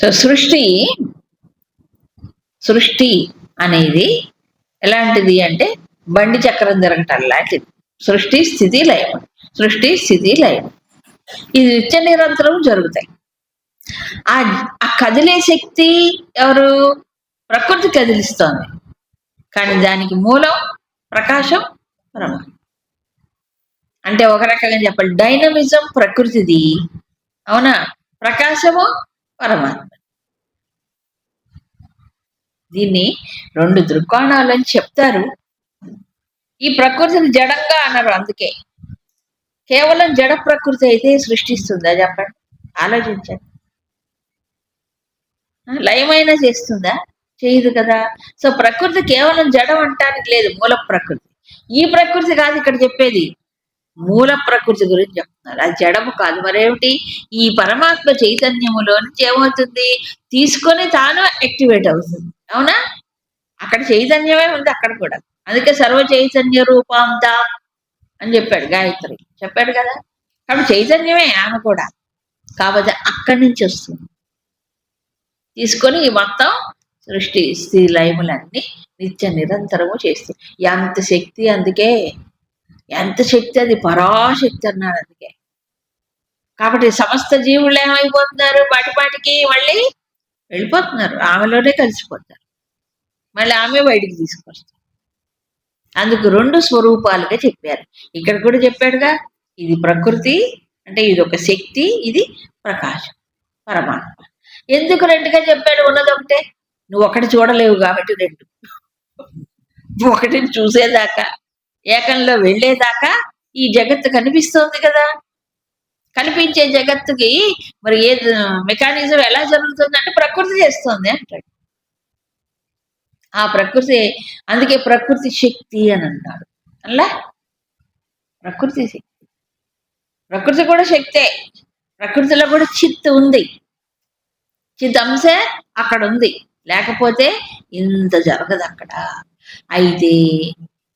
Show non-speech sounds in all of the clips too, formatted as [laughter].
So సృష్టి సృష్టి అనేది ఎలాంటిది అంటే బండి చక్రం తిరగటం లాంటిది. సృష్టి స్థితి లయం. సృష్టి స్థితి లయం. ఇది నిత్య నిరంతరం జరుగుతాయి. ఆ ఆ కదిలే శక్తి ఎవరు? ప్రకృతి కదిలిస్తోంది. కానీ దానికి మూలం ప్రకాశం పరమ అంటే ఒక రకంగా చెప్పాలి. డైనమిజం ప్రకృతిది. అవునా? ప్రకాశము పరమాత్మ. దీన్ని రెండు దృక్కోణాలని చెప్తారు. ఈ ప్రకృతిని జడంగా అన్నారు అందుకే. కేవలం జడ ప్రకృతి అయితే సృష్టిస్తుందా చెప్పండి? ఆలోచించండి. లయమైనా చేస్తుందా? చేయదు కదా. సో ప్రకృతి కేవలం జడం అంటానికి లేదు మూల ప్రకృతి. ఈ ప్రకృతి కాదు ఇక్కడ చెప్పేది. మూల ప్రకృతి గురించి చెప్తున్నారు. అది జడము కాదు. మరేమిటి? ఈ పరమాత్మ చైతన్యములో నుంచి ఏమవుతుంది? తీసుకొని తాను యాక్టివేట్ అవుతుంది. అవునా? అక్కడ చైతన్యమే ఉంది అక్కడ కూడా. అందుకే సర్వ చైతన్య రూపాంత అని చెప్పాడు గాయత్రి. చెప్పాడు కదా? కాబట్టి చైతన్యమే ఆమె కూడా. కాకపోతే అక్కడి నుంచి వస్తుంది. తీసుకొని ఈ మొత్తం సృష్టి స్థితి లయములన్నీ నిత్య నిరంతరము చేస్తుంది. ఎంత శక్తి అందుకే ఎంత శక్తి అది? పరాశక్తి అన్నాడు అందుకే. కాబట్టి సమస్త జీవులు ఏమైపోతున్నారు? పాటిపాటికి మళ్ళీ వెళ్ళిపోతున్నారు. ఆమెలోనే కలిసిపోతారు. మళ్ళీ ఆమె బయటికి తీసుకొస్తారు. అందుకు రెండు స్వరూపాలుగా చెప్పారు. ఇక్కడ కూడా చెప్పాడుగా ఇది ప్రకృతి అంటే ఇది ఒక శక్తి ఇది ప్రకాశం పరమాత్మ. ఎందుకు రెండుగా చెప్పాడు? ఉన్నది ఒకటే. నువ్వు ఒకటి చూడలేవు కాబట్టి రెండు. ఒకటిని చూసేదాకా. ఏకంలో వెళ్ళేదాకా ఈ జగత్తు కనిపిస్తోంది కదా. కనిపించే జగత్తుకి మరి ఏ మెకానిజం ఎలా జరుగుతుందంటే ప్రకృతి చేస్తోంది అంటాడు. ఆ ప్రకృతి అందుకే ప్రకృతి శక్తి అని అన్నాడు అలా? ప్రకృతి శక్తి. ప్రకృతి కూడా శక్తే. ప్రకృతిలో కూడా చిత్ ఉంది. చిత్ అంశే అక్కడ ఉంది. లేకపోతే ఇంత జరగదు అక్కడ. అయితే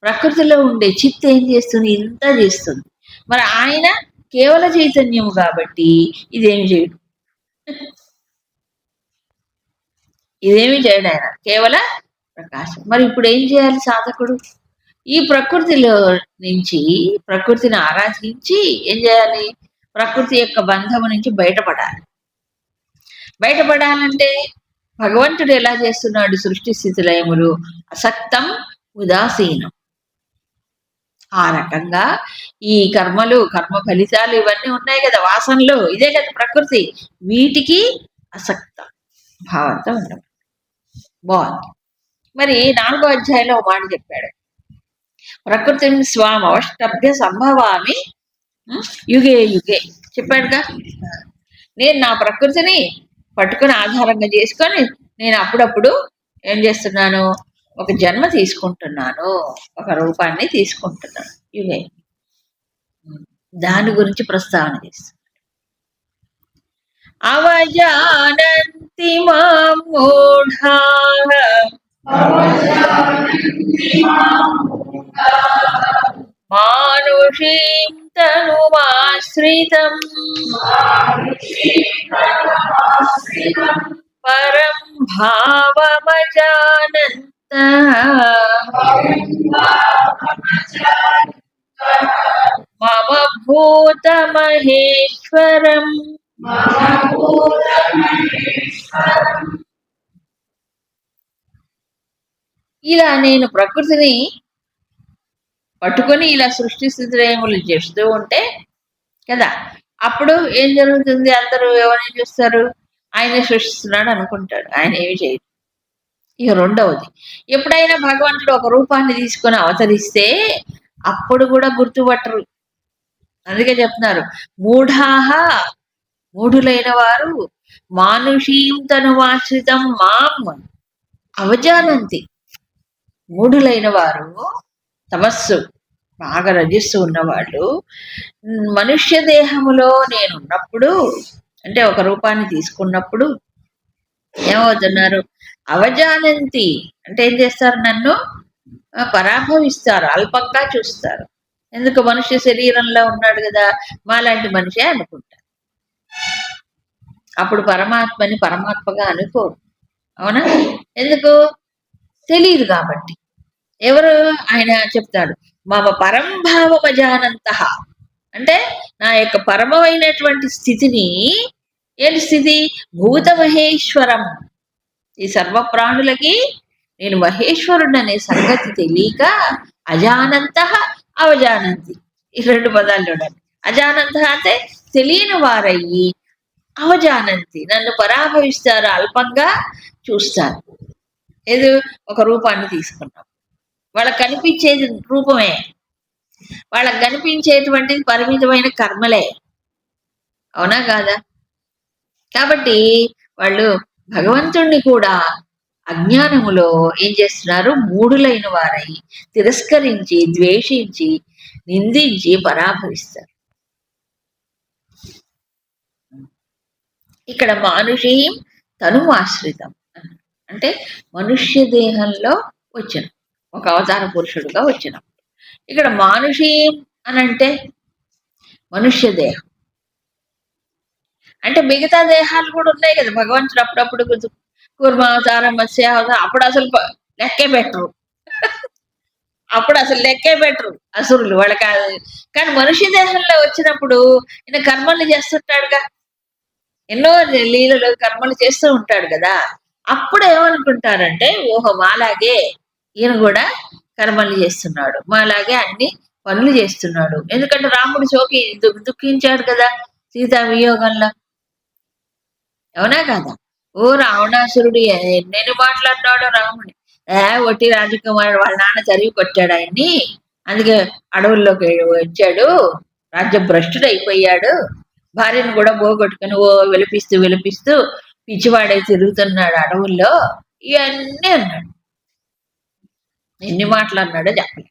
ప్రకృతిలో ఉండే చిత్ ఏం చేస్తుంది? ఇంత చేస్తుంది. మరి ఆయన కేవల చైతన్యం కాబట్టి ఇదేమి చేయడు. ఇదేమి చేయడు ఆయన. కేవల ప్రకాశం. మరి ఇప్పుడు ఏం చేయాలి సాధకుడు? ఈ ప్రకృతిలో నుంచి ప్రకృతిని ఆరాధించి ఏం చేయాలి? ప్రకృతి యొక్క బంధము నుంచి బయటపడాలి. బయటపడాలంటే భగవంతుడు ఎలా చేస్తున్నాడు సృష్టి స్థితి లయములు? అసక్తం ఉదాసీనం. ఆ రకంగా ఈ కర్మలు కర్మ ఫలితాలు ఇవన్నీ ఉన్నాయి కదా వాసనలు. ఇదే కదా ప్రకృతి. వీటికి అసక్త భావంతో ఉండడం. బాగుంది. మరి నాలుగో అధ్యాయంలో మాట చెప్పాడు. ప్రకృతిని స్వామి అవష్టభ్య సంభవామి యుగే యుగే. చెప్పాడుగా? నేను నా ప్రకృతిని పట్టుకొని ఆధారంగా చేసుకొని నేను అప్పుడప్పుడు ఏం చేస్తున్నాను? ఒక జన్మ తీసుకుంటున్నాను ఒక రూపాన్ని తీసుకుంటున్నాను. యుగే దాని గురించి ప్రస్తావన చేస్తున్నాడు. అవజానంతి మాం మూఢాః. మానుషీం తనుమాశ్రితం. పరం భావమజానంతి మమ భూతమహేశ్వరం ఇలా నేను ప్రకృతిని పట్టుకొని ఇలా సృష్టి స్థితిరేములు చేస్తూ ఉంటే కదా? అప్పుడు ఏం జరుగుతుంది? అందరూ ఎవరిని చూస్తారు? ఆయన సృష్టిస్తున్నాడు అనుకుంటాడు. ఆయన ఏమి చేయడు. ఇక రెండవది. ఎప్పుడైనా భగవంతుడు ఒక రూపాన్ని తీసుకొని అవతరిస్తే అప్పుడు కూడా గుర్తుపట్టరు. అందుకే చెప్తున్నారు మూఢాహ మూఢులైన వారు మానుషీం తనువాశ్రితం మాం అవజానంతి. మూఢులైన వారు తమస్సు బాగా రజిస్తూ ఉన్నవాళ్ళు మనుష్య దేహములో నేను ఉన్నప్పుడు అంటే ఒక రూపాన్ని తీసుకున్నప్పుడు ఏమవుతున్నారు? అవజానంతి. అంటే ఏం చేస్తారు నన్ను? పరాభవిస్తారు. అల్పంగా చూస్తారు. ఎందుకు? మనిషి శరీరంలో ఉన్నాడు కదా. మాలాంటి మనిషే అనుకుంటారు అప్పుడు పరమాత్మని పరమాత్మగా అనుకో. అవునా? ఎందుకు? తెలియదు కాబట్టి. ఎవరు? ఆయన చెప్తాడు. మమ పరంభావమజానంత అంటే నా యొక్క పరమమైనటువంటి స్థితిని ఏంటి స్థితి? భూత మహేశ్వరం ఈ సర్వ ప్రాణులకి నేను మహేశ్వరుడు అనే సంగతి తెలియక అజానంత అవజానంతి. ఈ రెండు పదాలు చూడండి. అజానంత అంటే తెలియని వారయ్యి అవజానంతి. నన్ను పరాభవిస్తారు? అల్పంగా చూస్తారు. ఏదో? ఒక రూపాన్ని తీసుకున్నాం. వాళ్ళకి కనిపించేది రూపమే. వాళ్ళకి కనిపించేటువంటిది పరిమితమైన కర్మలే. అవునా కాదా? కాబట్టి వాళ్ళు భగవంతుణ్ణి కూడా అజ్ఞానములో ఏం చేస్తున్నారు? మూడులైన వారై తిరస్కరించి ద్వేషించి నిందించి పరాభవిస్తారు. ఇక్కడ మానుషీయం తను ఆశ్రితం అంటే మనుష్య దేహంలో వచ్చిన ఒక అవతార పురుషుడుగా వచ్చిన. ఇక్కడ మానుషీం అని అంటే మనుష్య దేహం. అంటే మిగతా దేహాలు కూడా ఉన్నాయి కదా భగవంతుడు అప్పుడప్పుడు కొంచెం కూర్మావతారం మత్స్యావతారం అప్పుడు అసలు లెక్కే పెట్టరు. అప్పుడు అసలు లెక్కే పెట్టరు అసురులు వాళ్ళకి కాదు కానీ మనిషి దేహంలో వచ్చినప్పుడు ఈయన కర్మలు చేస్తుంటాడుగా. ఎన్నో లీలలు కర్మలు చేస్తూ ఉంటాడు కదా. అప్పుడు ఏమనుకుంటారంటే ఓహో మాలాగే ఈయన కూడా కర్మలు చేస్తున్నాడు. మాలాగే అన్ని పనులు చేస్తున్నాడు. ఎందుకంటే రాముడు చోకి దు- దుఃఖించాడు కదా సీతా వియోగంలో. అవునా కదా? ఓ రావణాసురుడు ఎన్నెన్ని నేను మాట్లాడినాడు ఏ ఒట్టి రాజకుమారుడు వాళ్ళ నాన్న చదివి కొట్టాడు ఆయన్ని. అందుకే అడవుల్లోకి వచ్చాడు. రాజ్య భ్రష్టుడు అయిపోయాడు. భార్యను కూడా పోగొట్టుకుని ఓ విలపిస్తూ విలపిస్తూ పిచ్చివాడై తిరుగుతున్నాడు అడవుల్లో. ఇవన్నీ అన్నాడు. ఎన్ని మాటలు అన్నాడో చెప్పలే.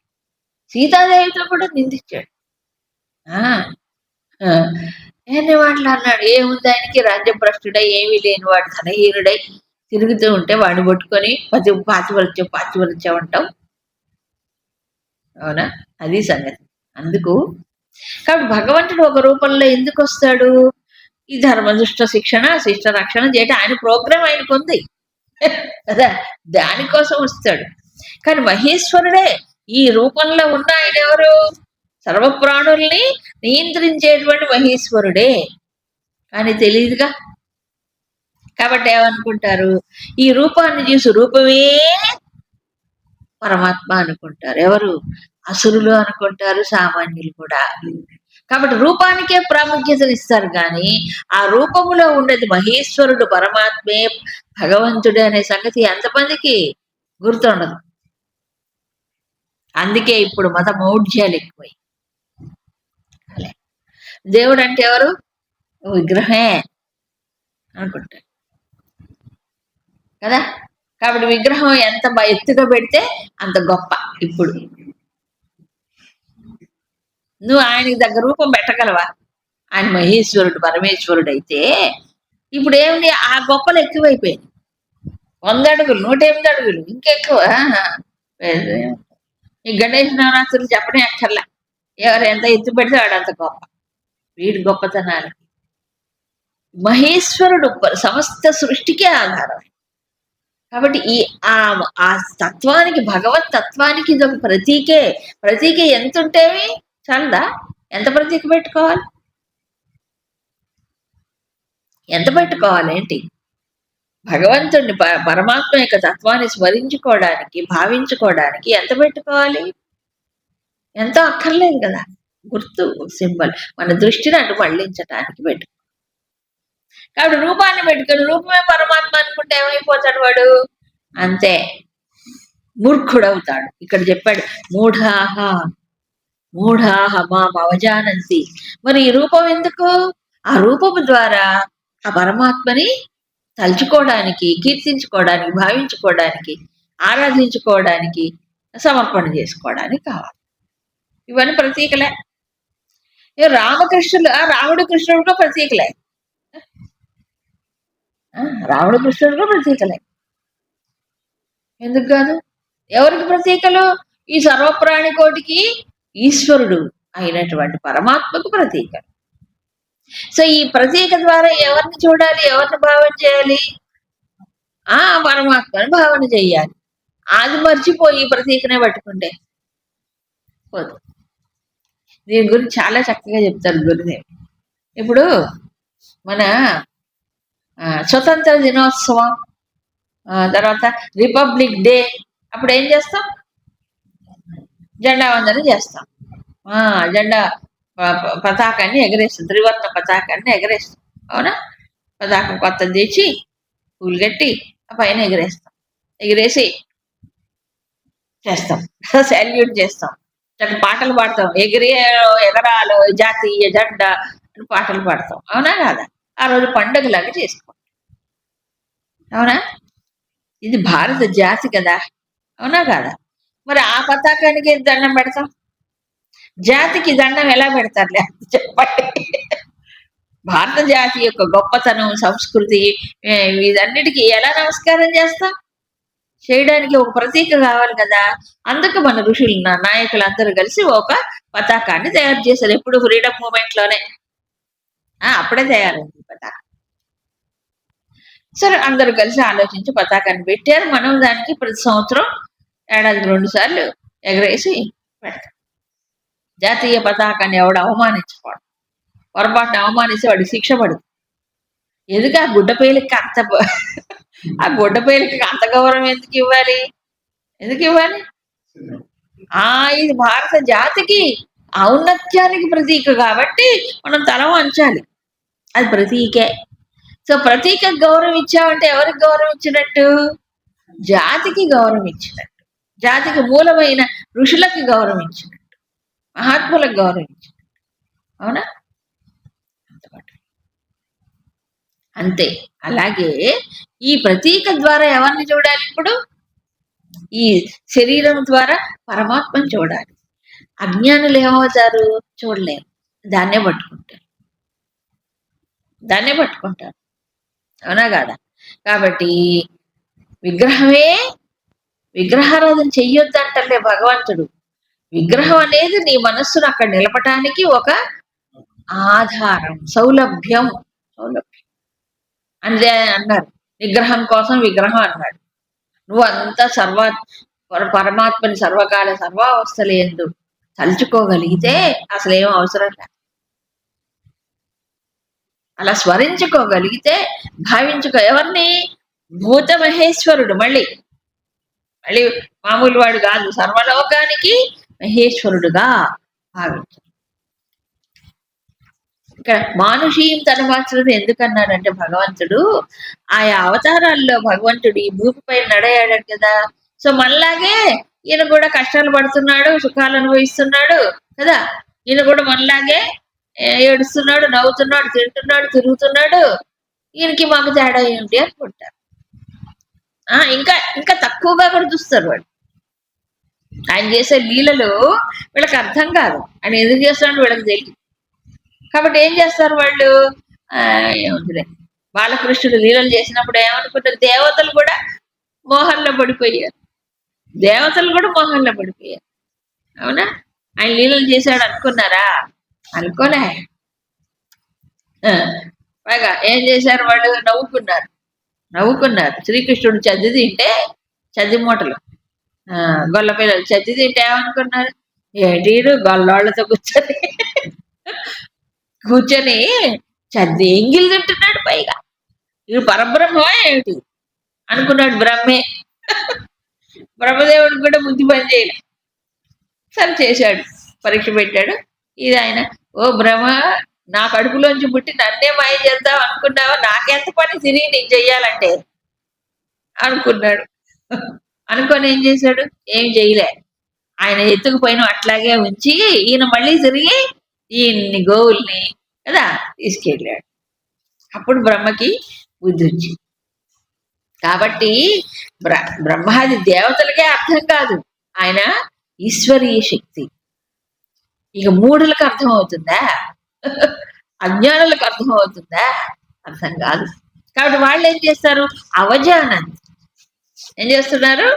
సీతాదేవితో కూడా నిందించాడు. ఆ, ఆ, అన్నాడు? ఏముంది ఆయనకి? రాజ్యభ్రష్టుడై ఏమీ లేని వాడు ధనహీనుడై తిరుగుతూ ఉంటే వాడిని పట్టుకొని పతి పాతివరచం పాతివరచం అంటాం అవునా? అది సంగతి. అందుకు కాబట్టి భగవంతుడు ఒక రూపంలో ఎందుకు వస్తాడు? ఈ ధర్మదుష్ట శిక్షణ శిష్ట రక్షణ చేయటం ఆయన ప్రోగ్రాం ఆయనకు ఉంది. కదా? దానికోసం వస్తాడు. కానీ మహేశ్వరుడే ఈ రూపంలో ఉన్న ఆయన ఎవరు? సర్వప్రాణుల్ని నియంత్రించేటువంటి మహేశ్వరుడే. కానీ తెలియదుగా కాబట్టి ఏమనుకుంటారు? ఈ రూపాన్ని చూసి రూపమే పరమాత్మ అనుకుంటారు. ఎవరు? అసురులు అనుకుంటారు సామాన్యులు కూడా. కాబట్టి రూపానికే ప్రాముఖ్యతలు ఇస్తారు కానీ ఆ రూపములో ఉండేది మహేశ్వరుడు పరమాత్మే భగవంతుడే అనే సంగతి ఎంతమందికి గుర్తుండదు. అందుకే ఇప్పుడు మత మౌఢ్యాలు ఎక్కువై దేవుడు అంటే ఎవరు విగ్రహమే అనుకుంటారు కదా? కాబట్టి విగ్రహం ఎంత ఎత్తుగా పెడితే అంత గొప్ప ఇప్పుడు. నువ్వు ఆయనకి దగ్గర రూపం పెట్టగలవా? ఆయన మహేశ్వరుడు పరమేశ్వరుడు అయితే ఇప్పుడు ఏమి ఆ గొప్పలు ఎక్కువైపోయాయి. వంద అడుగులు నూట ఎనిమిది అడుగులు ఇంకెక్కువ. ఈ గణేష్ నవరాత్రులు చెప్పడం అక్కర్లా ఎవరు ఎంత ఎత్తు పెడితే వాడు అంత గొప్ప. వీడి గొప్పతనానికి. మహేశ్వరుడు సమస్త సృష్టికే ఆధారం. కాబట్టి ఈ ఆ ఆ తత్వానికి భగవత్ తత్వానికి ఇది ఒక ప్రతీకే. ప్రతీక ఎంత ఉంటేవి చాలదా ఎంత ప్రతీక పెట్టుకోవాలి? ఎంత పెట్టుకోవాలి ఏంటి? భగవంతుడిని పరమాత్మ యొక్క తత్వాన్ని స్మరించుకోవడానికి భావించుకోవడానికి ఎంత పెట్టుకోవాలి? ఎంతో అక్కర్లేదు కదా. గుర్తు సింబల్. మన దృష్టిని అటు మళ్ళించడానికి పెట్టు. కాబట్టి రూపాన్ని పెట్టుకుని రూపమే పరమాత్మ అనుకుంటే ఏమైపోతాడు వాడు? అంతే. మూర్ఖుడవుతాడు. ఇక్కడ చెప్పాడు మూఢాహ మూఢాహ మా అవజానంతి. మరి ఈ రూపం ఎందుకు? ఆ రూపము ద్వారా ఆ పరమాత్మని తలుచుకోవడానికి కీర్తించుకోవడానికి భావించుకోవడానికి ఆరాధించుకోవడానికి సమర్పణ చేసుకోవడానికి కావాలి. ఇవన్నీ ప్రతీకలే. రామకృష్ణులు ఆ రాముడు కృష్ణుడు కూడా ఆ, రాముడు కృష్ణుడు కూడా ఎందుకు కాదు? ఎవరికి ప్రతీకలు ఈ సర్వప్రాణి కోటికి ఈశ్వరుడు అయినటువంటి పరమాత్మకు ప్రతీక సో ఈ ప్రతీక ద్వారా ఎవరిని చూడాలి? ఎవరిని భావన చేయాలి? ఆ పరమాత్మని భావన చేయాలి. అది మర్చిపోయి ప్రతీకనే పట్టుకుంటే పోదు. దీని గురించి చాలా చక్కగా చెప్తారు గురుదేవ్. ఇప్పుడు మన స్వతంత్ర దినోత్సవం తర్వాత రిపబ్లిక్ డే అప్పుడు ఏం చేస్తాం? జెండా వందనం చేస్తాం. జెండా ప- పతాకాన్ని ఎగరేస్తాం. త్రివర్ణ పతాకాన్ని ఎగరేస్తాం. అవునా? పతాకం కొత్త తెచ్చి పూలు కట్టి ఆ పైన ఎగరేస్తాం. ఎగిరేసి చేస్తాం. [laughs] సాల్యూట్ చేస్తాం. చక్కగా పాటలు పాడతాం. ఎగిరే ఎగరాలు జాతీయ జెండా అని పాటలు పాడతాం. అవునా కాదా? ఆ రోజు పండుగలాగా చేసుకుంటాం అవునా? ఇది భారత జాతి కదా? అవునా కాదా? మరి ఆ పతాకానికి దండం పెడతాం? జాతికి దండం ఎలా పెడతారులే? చెప్పండి. భారత జాతి యొక్క గొప్పతనం సంస్కృతి ఇదన్నిటికీ ఎలా నమస్కారం చేస్తాం? చేయడానికి ఒక ప్రతీక కావాలి కదా? అందుకు మన ఋషులు నాయకులు అందరూ కలిసి ఒక పతాకాన్ని తయారు చేశారు. ఎప్పుడు ఫ్రీడమ్ మూమెంట్లోనే ఆ, అప్పుడే తయారైంది పతాకం. సరే అందరూ కలిసి ఆలోచించి పతాకాన్ని పెట్టారు. మనం దానికి ప్రతి సంవత్సరం ఏడాది రెండు సార్లు ఎగరేసి పెడతాం. జాతీయ పతాకాన్ని ఎవడు అవమానించుకోవడం పొరపాటును అవమానిస్తే వాడికి శిక్ష పడుతుంది. ఎదుగా గుడ్డ పేలికి అంత ఆ గుడ్డ పేలికి అంత గౌరవం ఎందుకు ఇవ్వాలి? ఎందుకు ఇవ్వాలి? ఆ ఇది భారత జాతికి ఔన్నత్యానికి ప్రతీక కాబట్టి మనం తల వంచాలి. అది ప్రతీకే. సో ప్రతీక గౌరవం ఇచ్చామంటే ఎవరికి గౌరవం ఇచ్చినట్టు? జాతికి గౌరవం ఇచ్చినట్టు. జాతికి మూలమైన ఋషులకి గౌరవం ఇచ్చినట్టు. మహాత్ములకు గౌరవం ఇచ్చినట్టు. అవునా? అంతే. అలాగే ఈ ప్రతీక ద్వారా ఎవరిని చూడాలి ఇప్పుడు? ఈ శరీరం ద్వారా పరమాత్మని చూడాలి. అజ్ఞానులు ఏమవుతారు చూడలేరు దాన్నే పట్టుకుంటారు. దాన్నే పట్టుకుంటారు. అవునా కాదా? కాబట్టి విగ్రహమే విగ్రహారాధన చెయ్యొద్దు అంటలే భగవంతుడు. విగ్రహం అనేది నీ మనస్సును అక్కడ నిలపటానికి ఒక ఆధారం సౌలభ్యం. సౌలభ్యం. అందే అన్నారు. విగ్రహం కోసం విగ్రహం అన్నాడు. నువ్వు అంతా సర్వ పరమాత్మని సర్వకాల సర్వావస్థలు ఎందు తలుచుకోగలిగితే అసలు ఏం అవసరం లేదు. అలా స్మరించుకోగలిగితే భావించుకో ఎవరిని? భూత మహేశ్వరుడు మళ్ళీ. మళ్ళీ మామూలు వాడు కాదు సర్వలోకానికి మహేశ్వరుడుగా భావించు ఇక్కడ మానుషీయం తన మాత్రం ఎందుకన్నాడంటే భగవంతుడు ఆయా అవతారాల్లో భగవంతుడు ఈ భూమిపై నడయాడాడు కదా. సో మనలాగే ఈయన కూడా కష్టాలు పడుతున్నాడు సుఖాలు అనుభవిస్తున్నాడు కదా. ఈయన కూడా మనలాగే ఏడుస్తున్నాడు నవ్వుతున్నాడు తింటున్నాడు తిరుగుతున్నాడు. ఈయనకి మాకు తేడా ఏంటి అనుకుంటారు. ఆ ఇంకా ఇంకా తక్కువగా కూడా చూస్తారు వాడు ఆయన చేసే లీలలు వీళ్ళకి అర్థం కాదు. ఆయన ఎందుకు చేస్తున్నాడు వీళ్ళకి తెలియదు కాబట్టి ఏం చేస్తారు వాళ్ళు? ఆ, ఏముందిలే. బాలకృష్ణుడు లీలలు చేసినప్పుడు ఏమనుకుంటారు? దేవతలు కూడా మోహంలో పడిపోయారు. దేవతలు కూడా మోహంలో పడిపోయారు. అవునా? ఆయన లీలలు చేశాడు అనుకున్నారా? అనుకోలే. ఆ, పైగా ఏం చేశారు వాళ్ళు? నవ్వుకున్నారు. నవ్వుకున్నారు. శ్రీకృష్ణుడు చద్ది తింటే చద్ది మూటలు. ఆ, గొల్ల పిల్లలు చద్ది తింటే ఏమనుకున్నారు? ఏంటి ఈడు గొల్లోళ్ళతో కూర్చొని కూర్చొని చద్ది ఎంగిల్ తింటున్నాడు పైగా. ఇది పరబ్రహ్మ ఏమిటి? అనుకున్నాడు బ్రహ్మే. బ్రహ్మదేవుడు కూడా బుద్ధి పని చేయలే. సరే చేశాడు. పరీక్ష పెట్టాడు. ఇది ఆయన ఓ బ్రహ్మ నా కడుపులోంచి పుట్టి నన్నే మాయ చేద్దాం అనుకున్నావా? నాకెంత పని తిరిగి నేను చెయ్యాలంటే? అనుకున్నాడు. అనుకొని ఏం చేశాడు? ఏం చేయలే. ఆయన ఎత్తుకుపోయిన అట్లాగే ఉంచి ఈయన మళ్ళీ తిరిగి ఈ గోవుల్ని కదా? తీసుకెళ్ళాడు. అప్పుడు బ్రహ్మకి బుద్ధి వచ్చింది. కాబట్టి బ్ర బ్రహ్మాది దేవతలకే అర్థం కాదు. ఆయన ఈశ్వరీయ శక్తి. ఇక మూఢులకు అర్థం అవుతుందా? అజ్ఞానులకు అర్థం అవుతుందా? అర్థం కాదు. కాబట్టి వాళ్ళు ఏం చేస్తారు? అవజానం ఏం చేస్తున్నారు?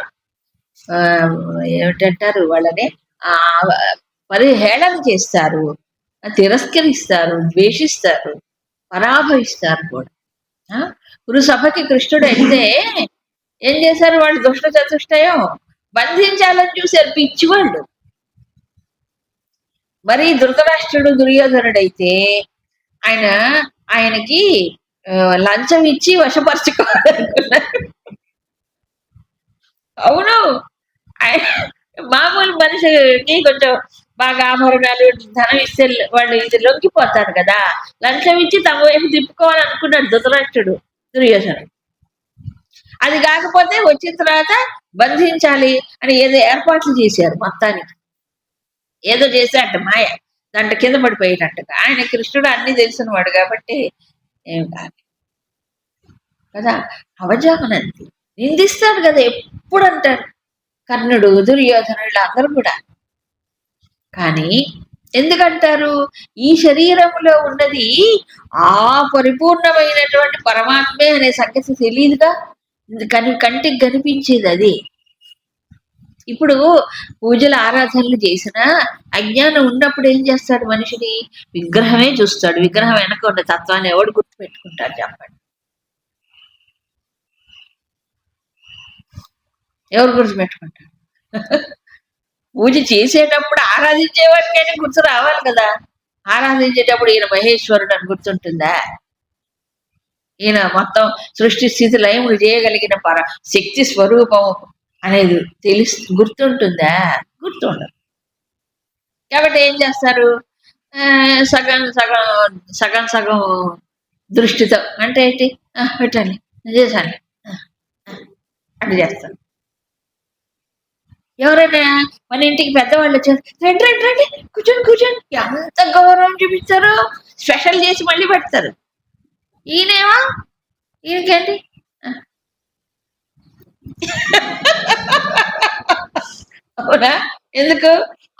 ఏమిటంటారు వాళ్ళని? ఆ పరిహేళన చేస్తారు. తిరస్కరిస్తారు ద్వేషిస్తారు పరాభవిస్తారు కూడా. గురు సభకి కృష్ణుడు వెళ్తే ఏం చేశారు వాళ్ళు? దుష్ట చతుష్టయం బంధించాలని చూశారు పిచ్చి వాళ్ళు. మరి ధృతరాష్ట్రుడు దుర్యోధనుడైతే ఆయన ఆయనకి లంచం ఇచ్చి వశపరచుకోవాలనుకున్నారు. అవును. ఆయన మామూలు మనిషికి కొంచెం బాగా ఆభరణాలు ధనం ఇస్తే వాళ్ళు ఇది లొంగిపోతారు కదా. లంచం ఇచ్చి తమ వైపు తిప్పుకోవాలనుకున్నాడు ధృతరాష్ట్రుడు దుర్యోధనుడు. అది కాకపోతే వచ్చిన తర్వాత బంధించాలి అని ఏదో ఏర్పాట్లు చేశారు మొత్తానికి. ఏదో చేశాట మాయ. దాంట్లో కింద పడిపోయేటట్టుగా. ఆయన కృష్ణుడు అన్ని తెలిసినవాడు కాబట్టి ఏం కాదు. కదా? అవజామనంది నిందిస్తాడు కదా ఎప్పుడు అంటారు కర్ణుడు దుర్యోధనుడు అందరూ కూడా. కానీ ఎందుకంటారు? ఈ శరీరంలో ఉన్నది ఆ పరిపూర్ణమైనటువంటి పరమాత్మే అనే సంగతి తెలియదుగా కని కంటికి కనిపించేది అది. ఇప్పుడు పూజలు ఆరాధనలు చేసిన అజ్ఞానం ఉన్నప్పుడు ఏం చేస్తాడు మనిషిని? విగ్రహమే చూస్తాడు. విగ్రహం వెనక ఉన్న తత్వాన్ని ఎవడు గుర్తు పెట్టుకుంటాడు చెప్పండి. ఎవరు గుర్తు పెట్టుకుంటారు పూజ చేసేటప్పుడు ఆరాధించేవాడికైనా గుర్తు రావాలి కదా. ఆరాధించేటప్పుడు ఈయన మహేశ్వరుడు అని గుర్తుంటుందా? ఈయన మొత్తం సృష్టి స్థితి లయములు చేయగలిగిన పర శక్తి స్వరూపం అనేది తెలుసు గుర్తుంటుందా? గుర్తుండదు. కాబట్టి ఏం చేస్తారు? ఆ, సగం సగం సగం సగం దృష్టితో అంటే ఏంటి? ఆ, పెట్టండి. చేశాను. అట్లా చేస్తాను ఎవరైనా మన ఇంటికి పెద్దవాళ్ళు వచ్చారు రండి రండి రండి కూర్చొని కూర్చొని ఎంత గౌరవం చూపిస్తారు. స్పెషల్ చేసి మళ్ళీ పెడతారు. ఈయనేమో ఈయనకేంటి? అవునా? ఎందుకు?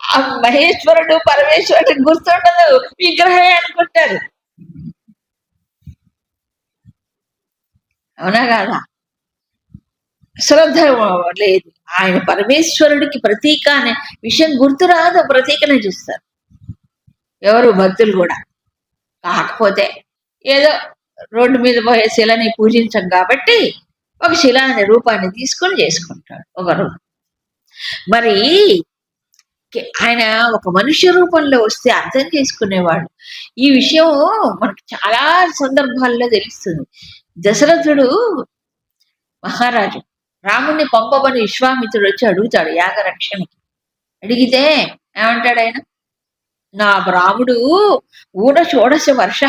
ఆ మహేశ్వరుడు పరమేశ్వరుడు గుర్తుండదు. విగ్రహమే అనుకుంటారు. అవునా కాదా? శ్రద్ధ లేదు. ఆయన పరమేశ్వరుడికి ప్రతీక అనే విషయం గుర్తురాదు ప్రతీకనే చూస్తారు. ఎవరు భక్తులు కూడా. కాకపోతే ఏదో రోడ్డు మీద పోయే శిలని పూజించం కాబట్టి ఒక శిల అనే రూపాన్ని తీసుకొని చేసుకుంటాడు ఒకరు మరి ఆయన ఒక మనుష్య రూపంలో వస్తే అర్థం చేసుకునేవాడు. ఈ విషయం మనకు చాలా సందర్భాల్లో తెలుస్తుంది. దశరథుడు మహారాజు రాముణ్ణి పంపమని విశ్వామిత్రుడు వచ్చి అడుగుతాడు యాగరక్షణకి అడిగితే ఏమంటాడు ఆయన? నా రాముడు ఊన షోడశ వర్ష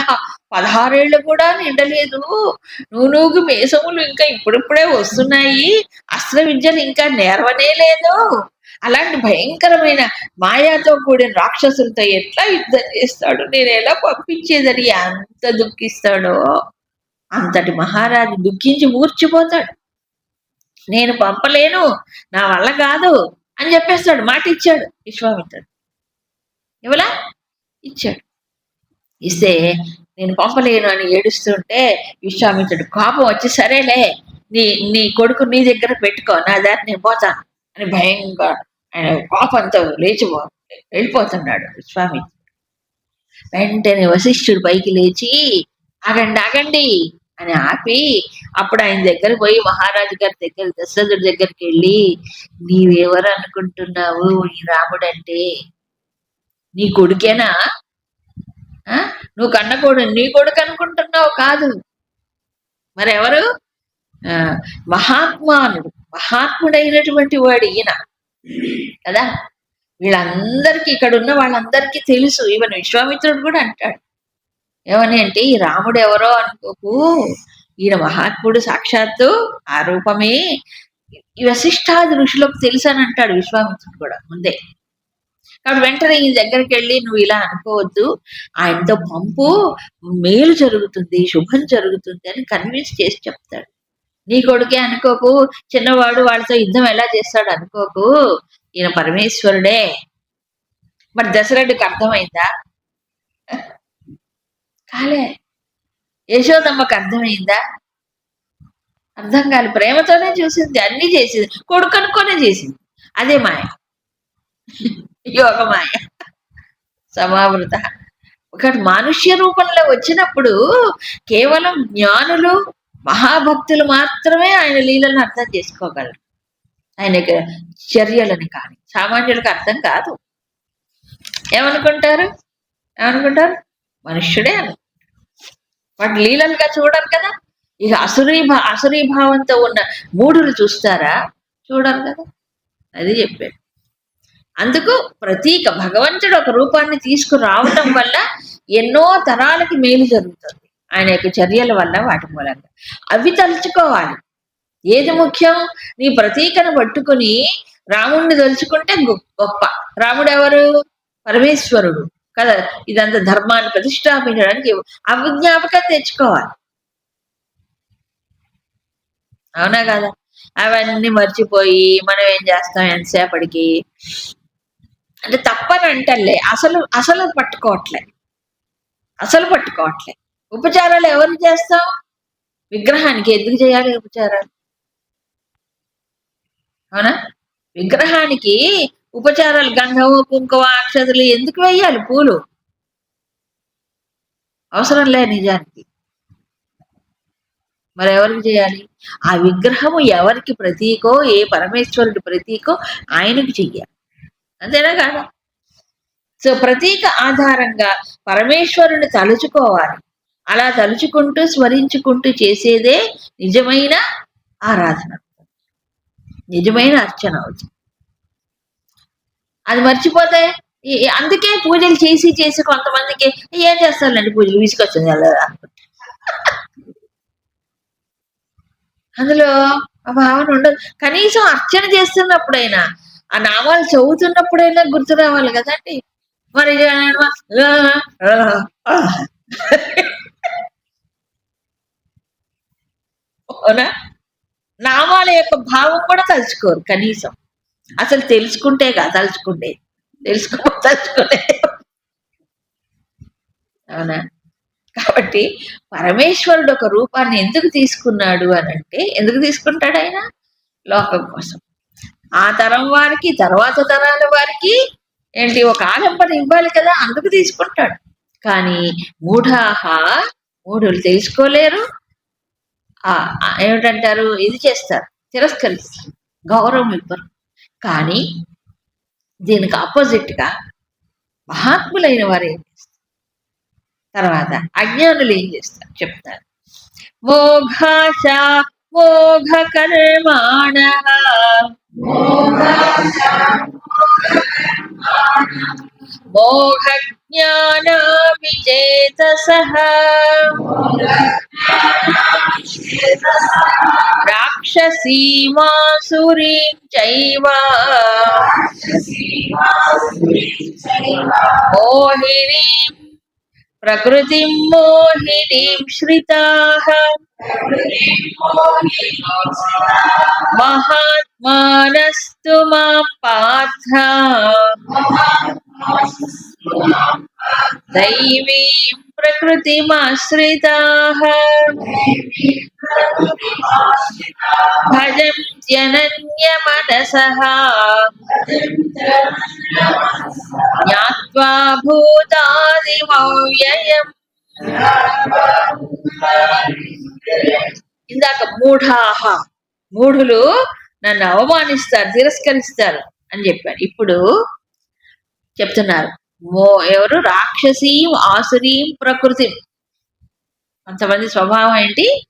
పదహారేళ్ళు కూడా నిండలేదు. నూనూగు మేసములు ఇంకా ఇప్పుడిప్పుడే వస్తున్నాయి. అస్త్ర విద్యలు ఇంకా నేర్వనే లేదు. అలాంటి భయంకరమైన మాయాతో కూడిన రాక్షసులతో ఎట్లా యుద్ధం చేస్తాడు? నేను ఎలా పంపించేదని ఎంత దుఃఖిస్తాడో? అంతటి మహారాజు దుఃఖించి మూర్చిపోతాడు. నేను పంపలేను నా వల్ల కాదు అని చెప్పేస్తాడు. మాట ఇచ్చాడు విశ్వామిత్రుడు. ఇవ్వలా ఇచ్చాడు. ఇస్తే నేను పంపలేను అని ఏడుస్తుంటే విశ్వామిత్రుడు కోపం వచ్చి సరేలే నీ నీ కొడుకు నీ దగ్గర పెట్టుకో నా దారి నేను పోతాను అని భయంగా ఆయన కోపంతో లేచిపో వెళ్ళిపోతున్నాడు విశ్వామిత్రుడు. వెంటనే వశిష్ఠుడు పైకి లేచి ఆగండి ఆగండి అని ఆపి అప్పుడు ఆయన దగ్గర పోయి మహారాజు గారి దగ్గర దశరథుడి దగ్గరికి వెళ్ళి నీవెవరు అనుకుంటున్నావు ఈ రాముడు అంటే నీ కొడుకేనా? ఆ? నువ్వు కన్న కొడుకు నీ కొడుకు అనుకుంటున్నావు కాదు. మరెవరు? ఆ, మహాత్మానుడు. మహాత్ముడైనటువంటి వాడు ఈయన. కదా? వీళ్ళందరికీ ఇక్కడ ఉన్న వాళ్ళందరికీ తెలుసు. ఈవెన్ విశ్వామిత్రుడు కూడా అంటాడు. ఏమని అంటే ఈ రాముడు ఎవరో అనుకోకు. ఈయన మహాత్ముడు సాక్షాత్తు ఆ రూపమే ఈ వశిష్ఠాది ఋషులకు తెలుసు అని అంటాడు విశ్వామిత్రుడు కూడా ముందే. కాబట్టి వెంటనే ఈ దగ్గరికి వెళ్ళి నువ్వు ఇలా అనుకోవద్దు. ఆయనతో పంపు మేలు జరుగుతుంది శుభం జరుగుతుంది అని కన్విన్స్ చేసి చెప్తాడు. నీ కొడుకే అనుకోకు. చిన్నవాడు వాళ్ళతో యుద్ధం ఎలా చేస్తాడు అనుకోకు. ఈయన పరమేశ్వరుడే. మరి దశరథుడికి అర్థమైందా? కాలే. యశోదమ్మకు అర్థమైందా? అర్థం కాదు ప్రేమతోనే చూసింది అన్ని చేసింది. కొడుకు అనుకోనే చేసింది. అదే మాయ. యోగ మాయ. సమావృత. ఒకటి మానుష్య రూపంలో వచ్చినప్పుడు కేవలం జ్ఞానులు మహాభక్తులు మాత్రమే ఆయన లీలను అర్థం చేసుకోగలరు. ఆయన చర్యలను చర్యలని కానీ సామాన్యులకు అర్థం కాదు. ఏమనుకుంటారు? ఏమనుకుంటారు? మనుష్యుడే అను వాటి లీలలుగా చూడరు కదా? ఇక అసురీ భా అసురీ భావంతో ఉన్న మూఢులు చూస్తారా? చూడరు కదా? అది చెప్పాడు. అందుకు ప్రతీక భగవంతుడు ఒక రూపాన్ని తీసుకురావటం వల్ల ఎన్నో తరాలకి మేలు జరుగుతుంది. ఆయన యొక్క చర్యల వల్ల వాటి మూలంగా. అవి తలుచుకోవాలి. ఏది ముఖ్యం? నీ ప్రతీకను పట్టుకుని రాముణ్ణి తలుచుకుంటే గొప్ప. రాముడు ఎవరు? పరమేశ్వరుడు. కదా? ఇదంతా ధర్మాన్ని ప్రతిష్టాపించడానికి అవిజ్ఞాపకం తెచ్చుకోవాలి. అవునా కదా? అవన్నీ మర్చిపోయి మనం ఏం చేస్తాం ఎంతసేపటికి? అంటే తప్పని అంటలే. అసలు అసలు పట్టుకోవట్లే. అసలు పట్టుకోవట్లే. ఉపచారాలు ఎవరు చేస్తాం విగ్రహానికి. ఎందుకు చేయాలి ఉపచారాలు? అవునా? విగ్రహానికి ఉపచారాలు గంధము కుంకుమ అక్షతలు ఎందుకు వేయాలి పూలు? అవసరం లే నిజానికి. మరి ఎవరికి చేయాలి? ఆ విగ్రహము ఎవరికి ప్రతీకో ఏ పరమేశ్వరుడి ప్రతీకో ఆయనకు చెయ్యాలి. అంతేనా కాదా? సో ప్రతీక ఆధారంగా పరమేశ్వరుని తలుచుకోవాలి. అలా తలుచుకుంటూ స్మరించుకుంటూ చేసేదే నిజమైన ఆరాధన. నిజమైన అర్చన అవుతుంది. అది మర్చిపోతే అందుకే పూజలు చేసి చేసి కొంతమందికి ఏం చేస్తారులేండి పూజలు? విసుకొచ్చింది వెళ్ళదా అందులో ఆ భావన ఉండదు. కనీసం అర్చన చేస్తున్నప్పుడైనా ఆ నామాలు చదువుతున్నప్పుడైనా గుర్తు రావాలి కదండి. మరి నామాల యొక్క భావం కూడా తలుచుకోరు కనీసం. అసలు తెలుసుకుంటే కదా తలుచుకుంటే. తెలుసుకో తలుచుకుంటే అవునా? కాబట్టి పరమేశ్వరుడు ఒక రూపాన్ని ఎందుకు తీసుకున్నాడు అని అంటే ఎందుకు తీసుకుంటాడు ఆయన? లోకం కోసం. ఆ తరం వారికి తర్వాత తరాల వారికి ఏంటి ఒక ఆలంబన ఇవ్వాలి కదా అందుకు తీసుకుంటాడు. కానీ మూఢాహ మూఢులు తెలుసుకోలేరు. ఆ ఏమిటంటారు? ఇది చేస్తారు. తిరస్కరిస్తారు. గౌరవం ఇవ్వరు. కానీ దీనికి ఆపోజిట్గా మహాత్ములైన వారు ఏం చేస్తారు? తర్వాత అజ్ఞానులు ఏం చేస్తారు? చెప్తారు. మోఘాశ మోఘ కర్మాణ. మోఘ జ్ఞాన విచేతసః రాక్షసీమాసురీం చైవ. మోహినీం ప్రకృతిం మోహినీం శ్రితాః. మహాత్మానస్తు మాం పార్థ. దైవీం ప్రకృతిమాశ్రితాః. భజంత్యనన్యమనసః జ్ఞాత్వా భూతాదిమవ్యయం. ఇందాక మూఢాహ. మూఢులు నన్ను అవమానిస్తారు తిరస్కరిస్తారు అని చెప్పారు. ఇప్పుడు చెప్తున్నారు. మో ఎవరు? రాక్షసీం ఆసురీం ప్రకృతి. కొంతమంది స్వభావం ఏంటి?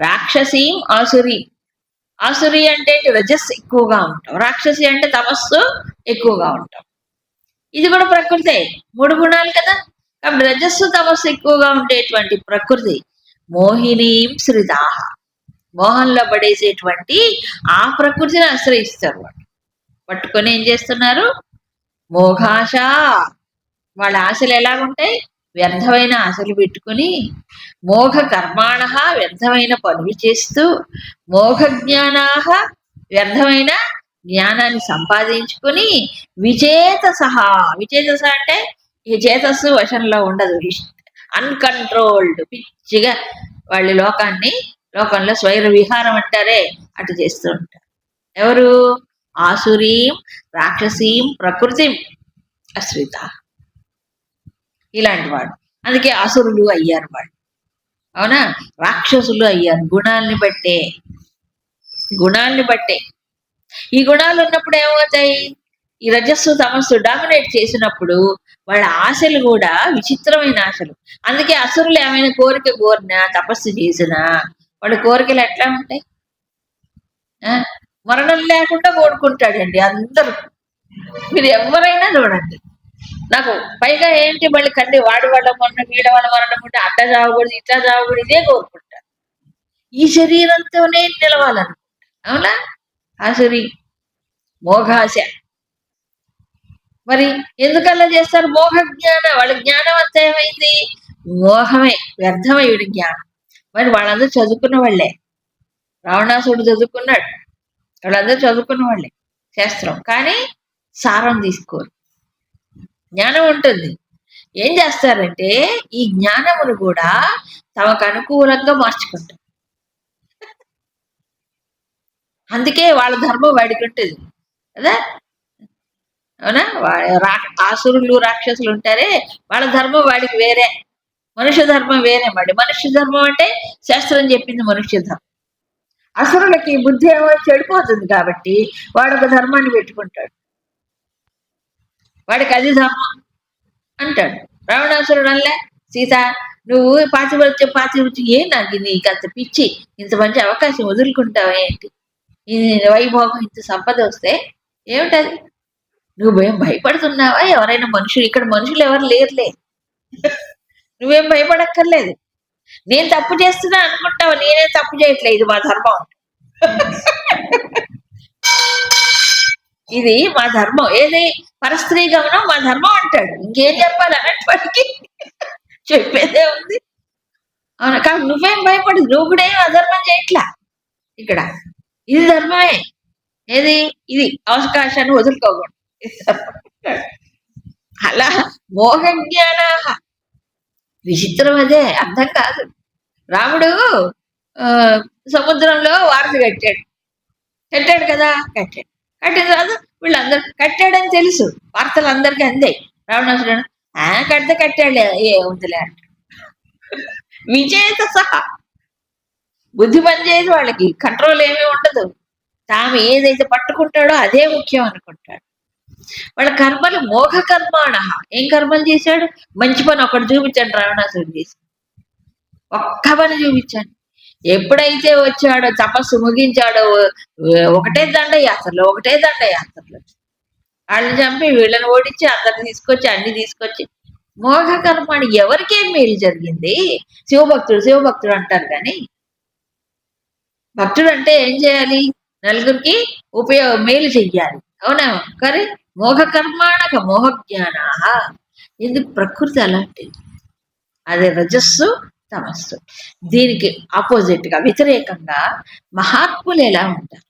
రాక్షసీం ఆసురి. ఆసురి అంటే రజస్ ఎక్కువగా ఉంటాం. రాక్షసి అంటే తమస్సు ఎక్కువగా ఉంటాం. ఇది కూడా ప్రకృతే. మూడు గుణాలు కదా? కాబట్టి రజస్సు తమస్సు ఎక్కువగా ఉండేటువంటి ప్రకృతి మోహినీం శ్రీదాహ మోహంలో పడేసేటువంటి ఆ ప్రకృతిని ఆశ్రయిస్తారు వాళ్ళు. పట్టుకొని ఏం చేస్తున్నారు? మోఘాశ. వాళ్ళ ఆశలు ఎలాగుంటాయి? వ్యర్థమైన ఆశలు పెట్టుకుని మోఘ కర్మాణ వ్యర్థమైన పనులు చేస్తూ మోఘ జ్ఞానా వ్యర్థమైన జ్ఞానాన్ని సంపాదించుకుని విజేత సహా విజేత అంటే ఈ చేతస్సు వశంలో ఉండదు. అన్కంట్రోల్డ్ పిచ్చిగా వాళ్ళ లోకాన్ని లోకంలో స్వైర విహారం అంటారే అటు చేస్తూ ఉంటారు. ఎవరు? ఆసురీం రాక్షసీం ప్రకృతిం అశ్రిత. ఇలాంటి వాడు. అందుకే అసురులు అయ్యారు వాడు అవునా? రాక్షసులు అయ్యారు. గుణాలని బట్టే. గుణాలని బట్టే. ఈ గుణాలు ఉన్నప్పుడు ఏమవుతాయి? ఈ రజస్సు తమస్సు డామినేట్ చేసినప్పుడు వాళ్ళ ఆశలు కూడా విచిత్రమైన ఆశలు. అందుకే అసురులు ఏమైనా కోరిక కోరినా తపస్సు చేసినా వాళ్ళ కోరికలు ఎట్లా ఉంటాయి? ఆ? మరణం లేకుండా కోరుకుంటాడండి అందరూ. మీరు ఎవరైనా చూడండి. నాకు పైగా ఏంటి మళ్ళీ కండి వాడి వాళ్ళ మరణం వీళ్ళ వాళ్ళ మరణం ఉంటే అట్లా చావకూడదు ఇట్లా చావకూడదు ఇదే కోరుకుంటారు. ఈ శరీరంతోనే నిలవాలనుకుంటా అవునా? ఆ శరీ మోఘాశ. మరి ఎందుకలా చేస్తారు? మోహ జ్ఞాన వాళ్ళ జ్ఞానం అంతా ఏమైంది? మోహమే వ్యర్థమై జ్ఞానం. మరి వాళ్ళందరూ చదువుకున్న వాళ్ళే. రావణాసుడు చదువుకున్నాడు. వాళ్ళందరూ చదువుకున్న వాళ్ళే శాస్త్రం. కానీ సారం తీసుకోరు. జ్ఞానం ఉంటుంది. ఏం చేస్తారంటే ఈ జ్ఞానమును కూడా తమకు అనుకూలంగా మార్చుకుంటారు. అందుకే వాళ్ళ ధర్మం వాడికి ఉంటుంది. కదా? అవునా? రా- ఆసురులు రాక్షసులు ఉంటారే వాళ్ళ ధర్మం వాడికి వేరే. మనుష్య ధర్మం వేరే మరి. మనుష్య ధర్మం అంటే శాస్త్రం చెప్పింది మనుష్య ధర్మం. అసురులకి బుద్ధి ఏమో చెడిపోతుంది కాబట్టి వాడు ఒక ధర్మాన్ని పెట్టుకుంటాడు. వాడికి అది ధర్మం అంటాడు. రావణాసురుడు అనలే సీత నువ్వు పాతివృత్యం పాతివృత్యం ఏం నాకు నీకు అంత పిచ్చి ఇంత మంచి అవకాశం వదులుకుంటావా ఏంటి? వైభోగం ఇంత సంపద వస్తే ఏమిటది? నువ్వేం భయపడుతున్నావా? ఎవరైనా మనుషులు ఇక్కడ మనుషులు ఎవరు లేరులే. [laughs] నువ్వేం భయపడక్కర్లేదు. నేను తప్పు చేస్తున్నా అనుకుంటావు నేనే తప్పు చేయట్లేదు ఇది మా ధర్మం. ఇది మా ధర్మం. ఏది? పరస్త్రీ గమనం మా ధర్మం అంటాడు. ఇంకేం చెప్పాలి అన్నప్పటికీ చెప్పేదే ఉంది. అవునా? కానీ నువ్వేం భయపడదు. నువ్వు కూడా ఏం అధర్మం చేయట్లా? ఇక్కడ. ఇది ధర్మమే. ఏది? ఇది. అవకాశాన్ని వదులుకోకూడదు. అలా మోహ జ్ఞాన విచిత్రం అదే అర్థం కాదు. రాముడు సముద్రంలో వారధి కట్టాడు. కట్టాడు కదా? కట్టాడు. కట్టిన తర్వాత వీళ్ళందరూ కట్టాడని తెలుసు. వార్తలు అందరికీ అందాయి. రావణాసురుడు ఆ కడితే కట్టాడు ఏ ఉందిలే అంటాడు. విజేత సహా. బుద్ధి పనిచేయదు వాళ్ళకి కంట్రోల్ ఏమీ ఉండదు. తాము ఏదైతే పట్టుకుంటాడో అదే ముఖ్యం అనుకుంటాడు. వాళ్ళ కర్మలు మోఘ కర్మాణ ఏం కర్మలు చేశాడు? మంచి పని ఒకటి చూపించాడు రావణాసుడు చేసి ఒక్క పని చూపించాడు ఎప్పుడైతే వచ్చాడో తపస్సు ముగించాడో ఒకటే దండయాత్రలు ఒకటే దండయాత్రలు వాళ్ళని చంపి వీళ్ళని ఓడించి అందరిని తీసుకొచ్చి అన్ని తీసుకొచ్చి. మోహ కర్మాణి ఎవరికేం మేలు జరిగింది? శివభక్తుడు శివభక్తుడు అంటారు కానీ. భక్తుడు అంటే ఏం చేయాలి? నలుగురికి ఉపయోగ మేలు చెయ్యాలి. అవునా? కానీ మోహకర్మాణక మోహజ్ఞానా మోహ జ్ఞాన ప్రకృతి అలాంటిది. అదే రజస్సు తమస్సు. దీనికి ఆపోజిట్గా వ్యతిరేకంగా మహాత్ములు ఎలా ఉంటారు?